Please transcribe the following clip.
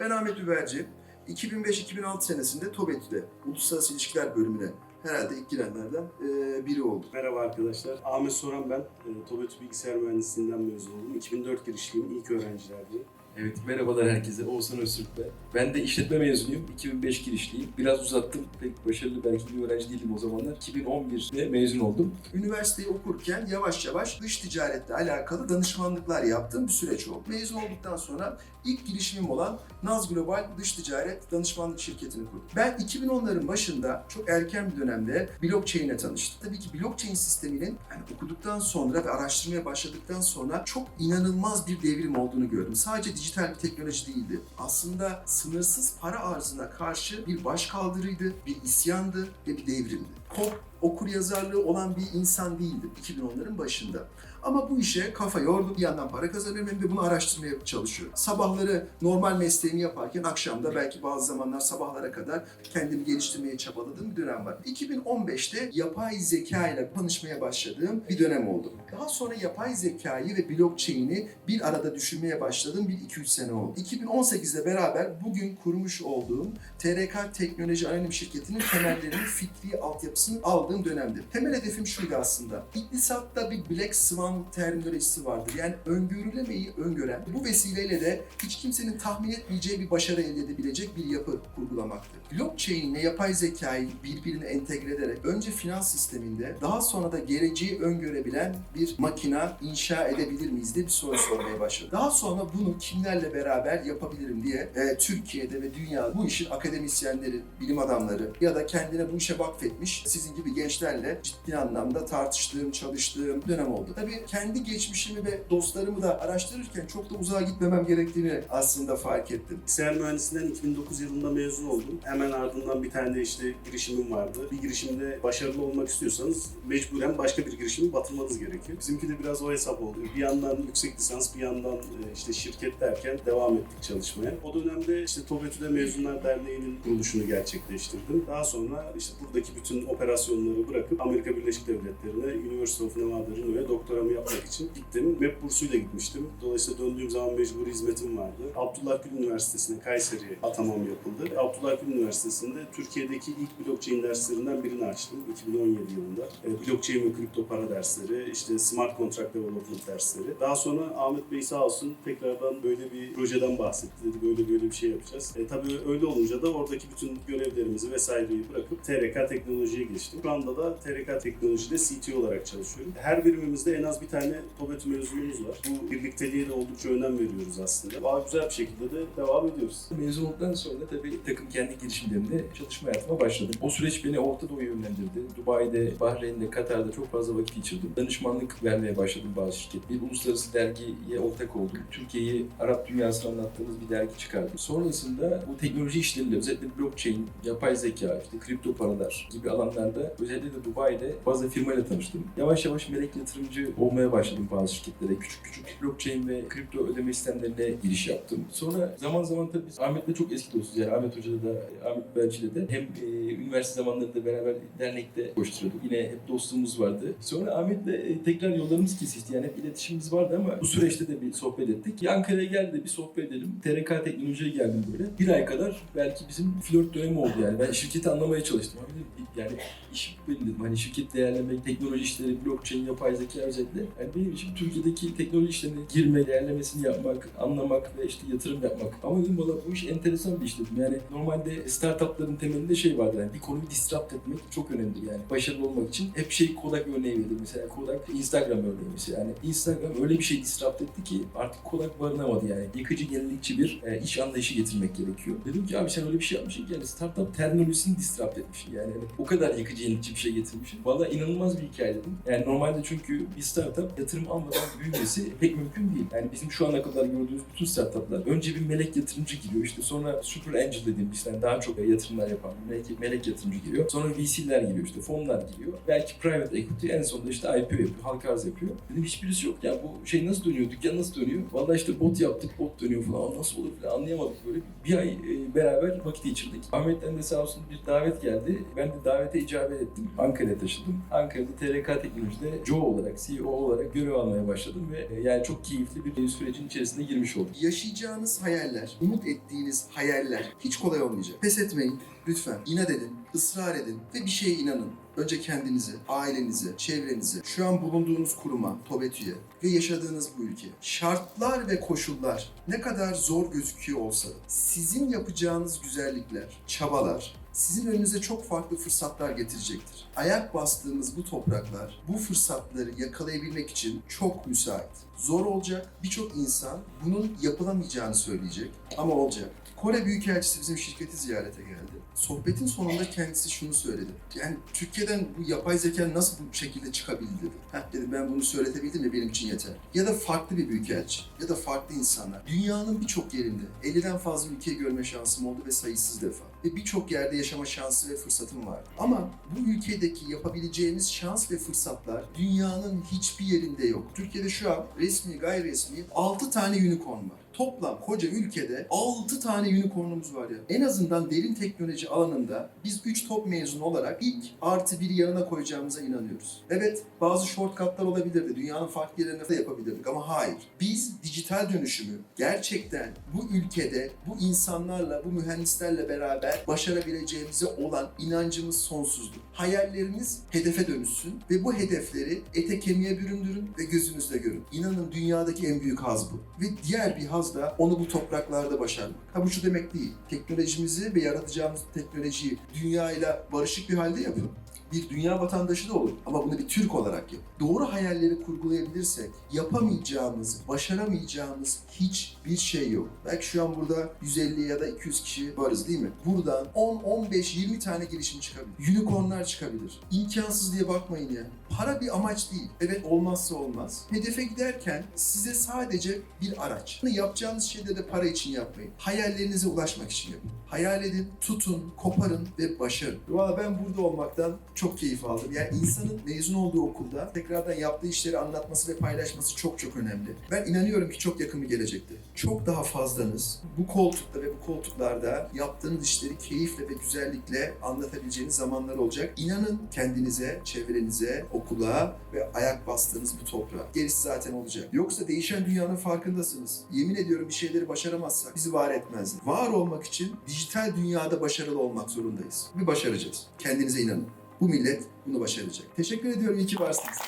Ben Ahmet Überci. 2005-2006 senesinde TOBETÜ'de Uluslararası İlişkiler bölümüne herhalde ilk girenlerden eee, biri oldum. Merhaba arkadaşlar. Ahmet Soran ben. E, TOBETÜ Bilgisayar Mühendisliğinden mezun oldum. 2004 girişliyim. İlk öğrencilerdim. Evet, merhabalar herkese. Oğuzhan Öztürk ben. De işletme mezunuyum. 2005 girişliyim. Biraz uzattım. Pek başarılı belki bir öğrenci değildim o zamanlar. 2011'de mezun oldum. Üniversiteyi okurken yavaş yavaş dış ticaretle alakalı danışmanlıklar yaptığım bir süreç oldu. Mezun olduktan sonra ilk girişimim olan Naz Global Dış Ticaret Danışmanlık Şirketi'ni kurdum. Ben 2010'ların başında çok erken bir dönemde blockchain'e tanıştım. Tabii ki blockchain sisteminin yani okuduktan sonra ve araştırmaya başladıktan sonra çok inanılmaz bir devrim olduğunu gördüm. Sadece dijital bir teknoloji değildi. Aslında sınırsız para arzına karşı bir başkaldırıydı, bir isyandı ve bir devrimdi. Kod okur yazarlığı olan bir insan değildim 2010'ların başında. Ama bu işe kafa yordum. Bir yandan para kazanıyorum hem de bunu araştırmaya çalışıyorum. Sabahları normal mesleğimi yaparken akşamda belki bazı zamanlar sabahlara kadar kendimi geliştirmeye çabaladığım bir dönem var. 2015'te yapay zeka ile tanışmaya başladığım bir dönem oldu. Daha sonra yapay zekayı ve blockchain'i bir arada düşünmeye başladığım bir 2-3 sene oldu. 2018'de beraber bugün kurmuş olduğum TRK Teknoloji Anonim Şirketi'nin temellerinin fikri altyapısını aldığım dönemdi. Temel hedefim şuydu aslında. İktisatta bir Black Swan terminolojisi vardır. Yani öngörülemeyi öngören, bu vesileyle de hiç kimsenin tahmin etmeyeceği bir başarı elde edebilecek bir yapı kurgulamaktır. Blockchain ile yapay zekayı birbirine entegre ederek önce finans sisteminde daha sonra da geleceği öngörebilen bir makina inşa edebilir miyiz diye bir soru sormaya başladı. Daha sonra bunu kimlerle beraber yapabilirim diye e, Türkiye'de ve dünyada bu işin akademisyenleri, bilim adamları ya da kendine bu işe vakfetmiş sizin gibi gençlerle ciddi anlamda tartıştığım, çalıştığım dönem oldu. Tabii kendi geçmişimi ve dostlarımı da araştırırken çok da uzağa gitmemem gerektiğini aslında fark ettim. Bilgisayar Mühendisliğinden 2009 yılında mezun oldum. Hemen ardından bir tane işte girişimim vardı. Bir girişimde başarılı olmak istiyorsanız mecburen başka bir girişimi batırmanız gerekiyor. Bizimki de biraz o hesap oldu. Bir yandan yüksek lisans, bir yandan e, işte şirket derken devam ettik çalışmaya. O dönemde işte TOBETÜ'de Mezunlar Derneği'nin kuruluşunu gerçekleştirdim. Daha sonra işte buradaki bütün operasyonları bırakıp Amerika Birleşik Devletleri'ne University of Nevada'nın ve doktoramı yapmak için gittim. MEP bursuyla gitmiştim. Dolayısıyla döndüğüm zaman mecburi hizmetim vardı. Abdullah Gül Üniversitesi'ne Kayseri'ye atamam yapıldı. Abdullah Gül Üniversitesi'nde Türkiye'deki ilk blockchain derslerinden birini açtım 2017 yılında. E, blockchain ve kripto para dersleri, işte smart contract development dersleri. Daha sonra Ahmet Bey sağ olsun tekrardan böyle bir projeden bahsetti. Dedi böyle böyle bir şey yapacağız. E, tabii öyle olunca da oradaki bütün görevlerimizi vesaireyi bırakıp TRK Teknoloji'ye geçtim. Şu anda da TRK Teknoloji'de CTO olarak çalışıyorum. Her birimimizde en az bir tane TOBETÜ mezunumuz var. Bu birlikteliğe de oldukça önem veriyoruz aslında. Daha güzel bir şekilde de devam ediyoruz. Mezun olduktan sonra tabii takım kendi girişimlerimde çalışma hayatıma başladım. O süreç beni Orta Doğu'ya yönlendirdi. Dubai'de, Bahreyn'de, Katar'da çok fazla vakit geçirdim. Danışmanlık vermeye başladım bazı şirket. Bir uluslararası dergiye ortak oldum. Türkiye'yi Arap dünyasına anlattığımız bir dergi çıkardım. Sonrasında bu teknoloji işleriyle özellikle blockchain, yapay zeka, işte kripto paralar gibi özellikle de Dubai'de fazla firmayla tanıştım. Yavaş yavaş melek yatırımcı olmaya başladım bazı şirketlere. Küçük küçük blockchain ve kripto ödeme sistemlerine giriş yaptım. Sonra zaman zaman tabii Ahmet'le çok eski dostuz. Yani Ahmet Hoca'da da, Ahmet Belçi'yle de hem e, üniversite zamanlarında beraber dernekte koşturuyorduk. Yine hep dostluğumuz vardı. Sonra Ahmet'le e, tekrar yollarımız kesişti. Yani hep iletişimimiz vardı ama bu süreçte de bir sohbet ettik. Ya Ankara'ya geldi bir sohbet edelim. TRK Teknoloji'ye geldim böyle. Bir ay kadar belki bizim flört dönemi oldu yani. Ben şirketi anlamaya çalıştım. Yani iş benim dedim. Hani şirket değerlemek, teknoloji işleri, blockchain, yapay zeka özellikle. Yani benim için Türkiye'deki teknoloji işlerine girme, değerlemesini yapmak, anlamak ve işte yatırım yapmak. Ama dedim valla bu iş enteresan bir iş dedim. Yani normalde startupların temelinde şey vardır. Yani bir konuyu disrupt etmek çok önemli yani. Başarılı olmak için hep şey Kodak örneği verdim. Mesela Kodak Instagram örneği mesela. Yani Instagram öyle bir şey disrupt etti ki artık Kodak barınamadı yani. Yıkıcı, yenilikçi bir e, iş anlayışı getirmek gerekiyor. Dedim ki abi sen öyle bir şey yapmışsın ki yani startup terminolojisini disrupt etmişsin yani. Hani o kadar yıkıcı, yenilikçi bir şey getirmişsin. Valla inanılmaz bir hikaye dedim. Yani normalde çünkü bir startup yatırım almadan büyümesi pek mümkün değil. Yani bizim şu ana kadar gördüğümüz bütün startuplar önce bir melek yatırımcı giriyor işte sonra super angel dediğimiz yani daha çok yatırımlar yapan melek, melek yatırımcı giriyor. Sonra VC'ler giriyor işte fonlar giriyor. Belki private equity en sonunda işte IPO yapıyor, halka arz yapıyor. Dedim hiçbirisi yok. Ya bu şey nasıl dönüyor, dükkan nasıl dönüyor? Vallahi işte bot yaptık, bot dönüyor falan. Nasıl olur falan anlayamadık böyle. Bir ay e, beraber vakit geçirdik. Ahmet'ten de sağ olsun bir davet geldi. Ben de davete icabet ettim. Ankara'ya taşındım. Ankara'da TRK Teknoloji'de Joe olarak, CEO olarak görev almaya başladım ve e, yani çok keyifli bir sürecin içerisine girmiş oldum. Yaşayacağınız hayaller, umut ettiğiniz hayaller hiç kolay olmayacak. Pes etmeyin. Lütfen inat edin, ısrar edin ve bir şeye inanın. Önce kendinize, ailenize, çevrenize, şu an bulunduğunuz kuruma, TOBETÜ'ye ve yaşadığınız bu ülke. Şartlar ve koşullar ne kadar zor gözüküyor olsa da sizin yapacağınız güzellikler, çabalar, sizin önünüze çok farklı fırsatlar getirecektir. Ayak bastığımız bu topraklar bu fırsatları yakalayabilmek için çok müsait. Zor olacak. Birçok insan bunun yapılamayacağını söyleyecek ama olacak. Kore Büyükelçisi bizim şirketi ziyarete geldi. Sohbetin sonunda kendisi şunu söyledi. Yani Türkiye'den bu yapay zeka nasıl bu şekilde çıkabildi dedi. Heh dedim ben bunu söyletebildim ya benim için yeter. Ya da farklı bir büyükelçi ya da farklı insanlar. Dünyanın birçok yerinde 50'den fazla ülkeyi görme şansım oldu ve sayısız defa. Ve birçok yerde yaşama şansı ve fırsatım vardı. Ama bu ülkedeki yapabileceğimiz şans ve fırsatlar dünyanın hiçbir yerinde yok. Türkiye'de şu an resmi gayri resmi 6 tane unicorn var. Toplam koca ülkede 6 tane unicornumuz var ya. En azından derin teknoloji alanında biz 3 top mezunu olarak ilk artı biri yanına koyacağımıza inanıyoruz. Evet bazı shortcutlar olabilirdi. Dünyanın farklı yerlerinde de yapabilirdik ama hayır. Biz dijital dönüşümü gerçekten bu ülkede bu insanlarla, bu mühendislerle beraber başarabileceğimize olan inancımız sonsuzdu. Hayalleriniz hedefe dönüşsün ve bu hedefleri ete kemiğe büründürün ve gözünüzle görün. İnanın dünyadaki en büyük haz bu. Ve diğer bir haz da onu bu topraklarda başarmak. Ha bu şu demek değil. Teknolojimizi ve yaratacağımız teknolojiyi dünyayla barışık bir halde yapın. Bir dünya vatandaşı da olur ama bunu bir Türk olarak yap. Doğru hayalleri kurgulayabilirsek yapamayacağımız, başaramayacağımız hiçbir şey yok. Belki şu an burada 150 ya da 200 kişi varız değil mi? Buradan 10, 15, 20 tane girişim çıkabilir. Unicornlar çıkabilir. İmkansız diye bakmayın ya. Para bir amaç değil. Evet olmazsa olmaz. Hedefe giderken size sadece bir araç. Yapacağınız şeyleri de para için yapmayın. Hayallerinize ulaşmak için yapın. Hayal edin, tutun, koparın ve başarın. Valla ben burada olmaktan çok keyif aldım. Yani insanın mezun olduğu okulda tekrardan yaptığı işleri anlatması ve paylaşması çok çok önemli. Ben inanıyorum ki çok yakın bir gelecekte. Çok daha fazlanız bu koltukta ve bu koltuklarda yaptığınız işleri keyifle ve güzellikle anlatabileceğiniz zamanlar olacak. İnanın kendinize, çevrenize, okula ve ayak bastığınız bu toprağa. Gerisi zaten olacak. Yoksa değişen dünyanın farkındasınız. Yemin ediyorum bir şeyleri başaramazsak bizi var etmezler. Var olmak için dijital dünyada başarılı olmak zorundayız. Ve başaracağız. Kendinize inanın. Bu millet bunu başaracak. Teşekkür ediyorum. İyi ki varsınız.